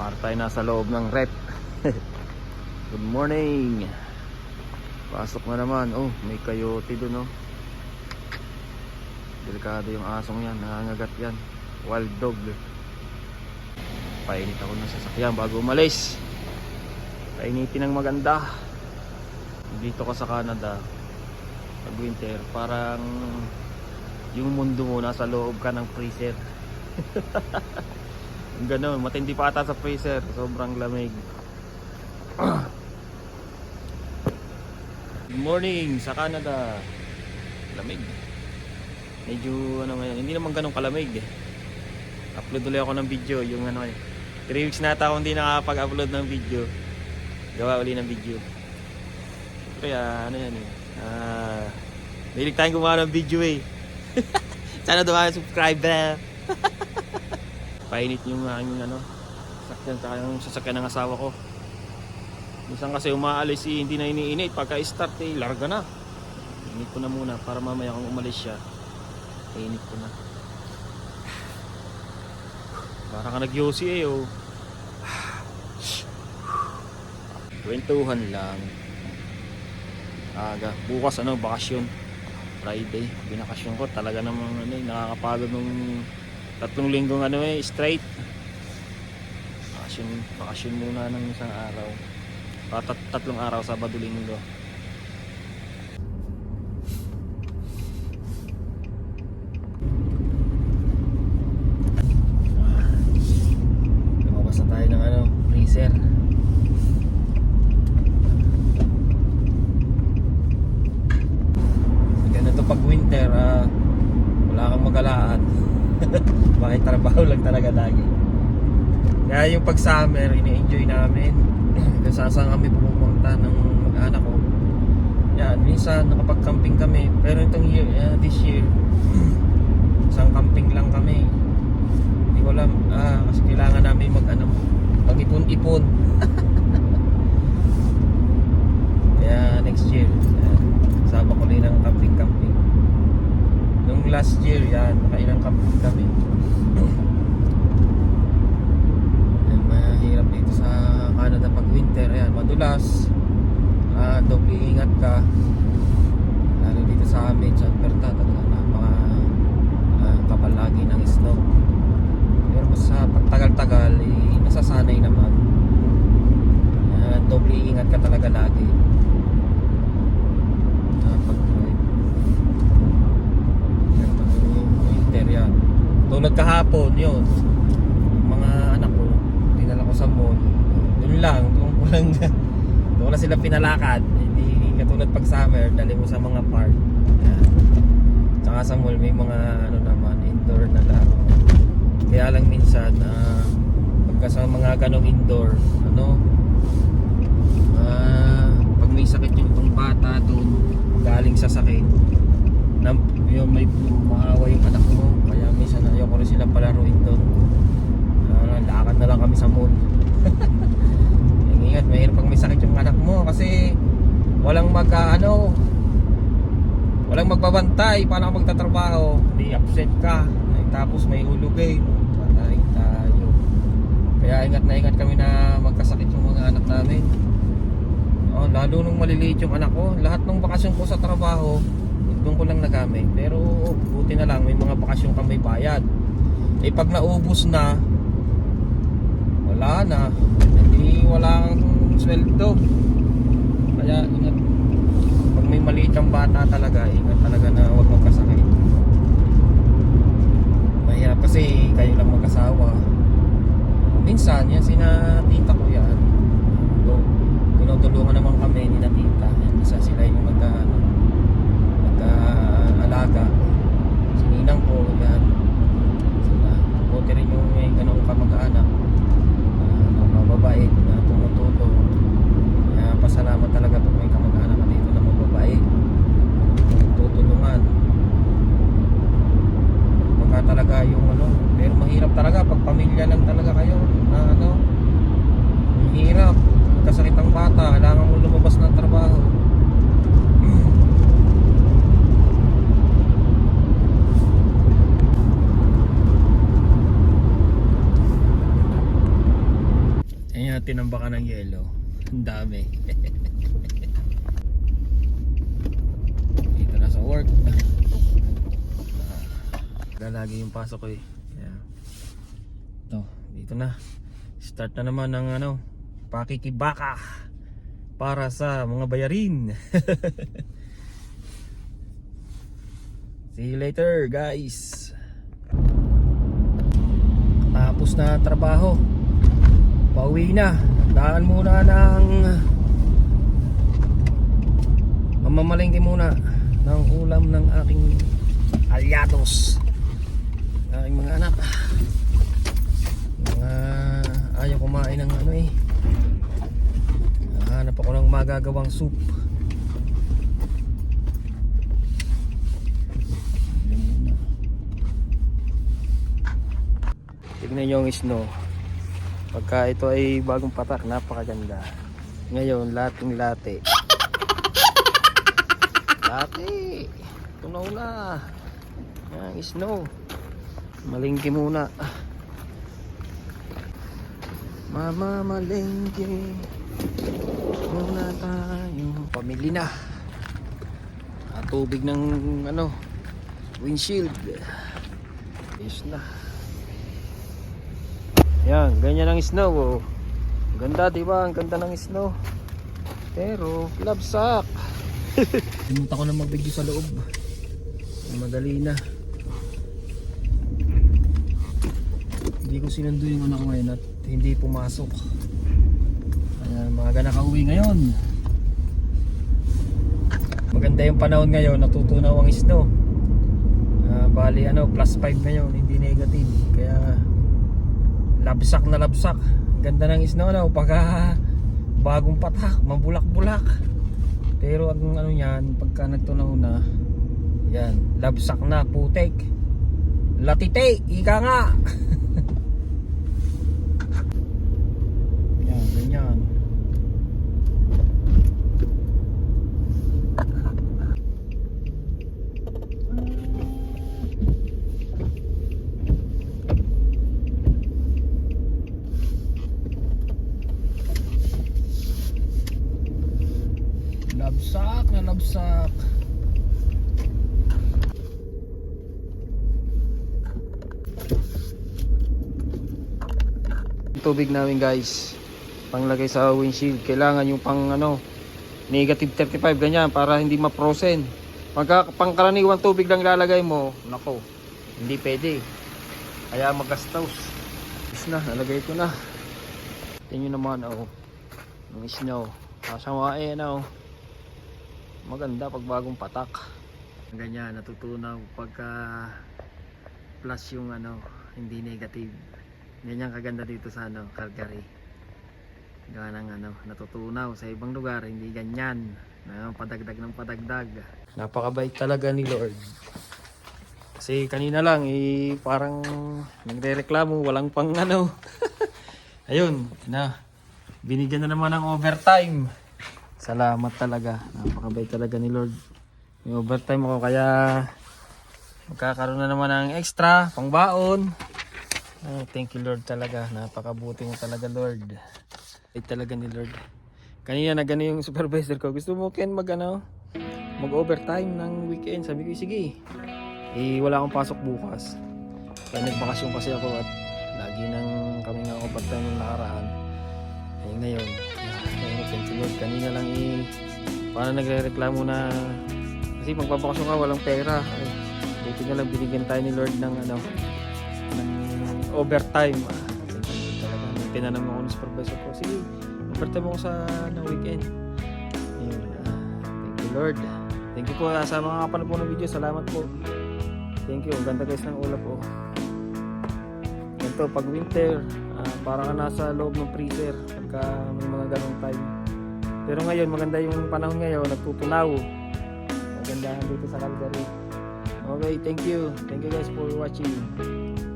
Para tayo nasa loob ng rep. Good morning. Pasok na naman. Oh, may coyote dun oh. Delikado yung asong yan. Nangangagat yan. Wild dog. Painit ako ng sasakyan bago umalis. Painitin ng maganda. Dito ka sa Canada. Pag winter, parang yung mundo mo nasa loob ka ng freezer. Ganun, matindi pa ata sa freezer. Sobrang lamig. Good morning sa Canada. Lamig. Medyo ano ngayon, hindi naman ganun kalamig eh. Upload ulit ako ng video, yung ano eh. 3 weeks na ata ako hindi nakapag-upload ng video. Gawa uli ng video. Kaya ano yan eh. Ah, Mahilig tayong gumawa ng video eh. Sana dumami subscriber. Painit yung aking ano, sakyan sa yung sasakyan ng asawa ko. Minsan kasi umaalis eh, hindi na iniinit. Pagka start eh, larga na. Init ko na muna para mamaya kung umalis siya. Init ko na. Parang ka nag-yosi eh oh. Kwentuhan lang. Aga. Bukas ano, bakasyon. Friday. Binakasyon ko. Talaga namang ano, eh, nakakapagod nung tatlong linggong ano eh, straight. Bakasyon, bakasyon muna ng isang araw. Tat tatlong araw, Sabado, Linggo. Lumabas na tayo ng ano, freezer. Ganito pag winter, ah, wala kang magalaan. Bakit trabaho lang talaga lagi. Kaya yung pag summer, ini-enjoy namin. Saan kami pupunta ng mag-anak ko. Yan, minsan nakapag-camping kami. Pero itong year, ah, this year, isang camping lang kami. Hindi ko alam, ah, kasi kailangan namin mag ano, mag-ipon-ipon. Kaya next year, yan, sama ko rin ng camping-camping. Nung last year, yan, nakailang camping kami. Yan, mahirap dito sa Canada pag winter. Ayan, madulas. Ah, doble ingat ka. Lalo dito sa amin, sa Alberta, talaga napaka ah, kapal ng snow. Pero sa pagtagal-tagal, eh, nasasanay naman. Ah, doble ingat ka talaga lagi. Ah, pag winter yan. Tulad kahapon, yun. Mga anak ko, dinala ko sa mall. Doon lang, ko lang, ko lang sila pinalakad. Hindi katulad pag summer, dali mo sa mga park. Yan. Tsaka sa mall, may mga ano naman, indoor na laro. Kaya lang minsan, ah, pagka sa mga ganong indoor, ano, ah, pag may sakit yung itong bata doon, galing sa sakit, na, yung may maawa yung anak mo, kaya minsan ayoko rin sila palaruin doon. Ah, lakad na lang kami sa mall. Yung Ingat, mahirap pag may sakit yung anak mo kasi walang mag ah, ano, walang magbabantay paano ka magtatrabaho. Hindi absent ka. Ay, tapos may hulugay. Patay tayo. Kaya ingat na ingat kami na magkasakit yung mga anak namin. Oh, lalo nung maliliit yung anak ko, lahat ng bakasyon ko sa trabaho, doon ko lang nagamit. Pero buti na lang may mga bakasyon kang may bayad. Eh pag naubos na, wala na. Hindi wala kang sweldo. Kaya ingat. Pag may maliit kang bata talaga, ingat talaga na huwag magkasakit. Mahirap kasi kayo lang mag-asawa. Minsan, yan sina tita ko yan. Tinutulungan naman kami ni na tita. Yan, isa sila yung mag, ano, mag-alaga. Si Ninang ko, yan. Sila. Buti rin yung may ganong kamag-anak. Uh, mababait na tumutulong. Kaya pasalamat talaga pag may kamag-anak ka dito na mababait. Tutulungan. Pagka talaga yung ano, pero mahirap talaga pag pamilya lang talaga kayo na ano, ang hirap. Kasakit ang bata, kailangan mo lumabas ng trabaho. na tinambakan ng yelo. Ang dami. Dito na sa work. Ah, lagi yung pasok ko eh. Kaya, ito, dito na. Start na naman ng ano, pakikibaka para sa mga bayarin. See you later guys. Tapos na trabaho. Pauwi na. Daan muna ng mamamalengke muna ng ulam ng aking alyados. Aking mga anak. Mga ayaw kumain ng ano eh. Hanap ako ng magagawang soup. Tignan nyo yung snow. Pagka ito ay bagong patak, napakaganda. Ngayon, lating late. Late! Tunaw na. Yan, snow. Malingki muna. Mama malingki. Muna tayo. Pamili na. At tubig ng ano, windshield. Yes na. Yan, ganyan ang snow oh. Ganda 'di ba? Ang ganda ng snow. Pero labsak. Pumunta ko na magbigyo sa loob. Madali na. Hindi ko sinundo yung anak ko ngayon at hindi pumasok. Kaya maaga nakauwi ngayon. Maganda yung panahon ngayon, natutunaw ang snow. Ah, bali ano, plus 5 ngayon, hindi negative. Kaya labsak na labsak. Ganda ng snow na pagka bagong patak, mabulak-bulak. Pero ang ano yan, pagka nagtunaw na, yan, labsak na, putek. Latite, ika nga. yan, ganyan. Labsak na labsak. Tubig namin guys. Panglagay sa windshield. Kailangan yung pang ano, negative 35 ganyan para hindi ma-frozen. Pagka pangkaraniwang tubig lang lalagay mo, nako, hindi pwede. Kaya magastos. Is na, nalagay ko na. Tingnan nyo naman, oh. Yung snow. Kasawain, oh maganda pag bagong patak ganyan natutunaw pagka plus yung ano hindi negative ganyan kaganda dito sa ano Calgary gawa ng ano natutunaw sa ibang lugar hindi ganyan na padagdag ng padagdag napakabait talaga ni Lord kasi kanina lang eh, parang nagre-reklamo walang pang ano ayun na binigyan na naman ng overtime Salamat talaga. Napakabait talaga ni Lord. May overtime ako kaya magkakaroon na naman ng extra pangbaon. Oh, thank you Lord talaga. Napakabuti mo talaga Lord. Bait talaga ni Lord. Kanina na gano yung supervisor ko. Gusto mo Ken mag ano? Mag overtime ng weekend. Sabi ko sige. Eh wala akong pasok bukas. Kaya nagbakasyon kasi ako at lagi nang kami ng overtime ng nakaraan. Eh ngayon, Ayun, thank you Lord. Kanina lang eh, parang nagre-reklamo na kasi magbabakasyon ka, walang pera. Ay, buti na lang binigyan tayo ni Lord ng ano, ng overtime. Tinanong ako ng supervisor ko, sige, overtime ako sa ng weekend. Ayun, ah, thank you Lord. Thank you po ah, sa mga kapanood po ng video. Salamat po. Thank you. Ang ganda guys ng ulap po. Ganito, pag winter, ah, para ka nasa loob ng freezer pagka may mga ganong time. Pero ngayon, maganda yung panahon ngayon, nagtutunaw. Maganda dito sa Calgary. Okay, thank you. Thank you guys for watching.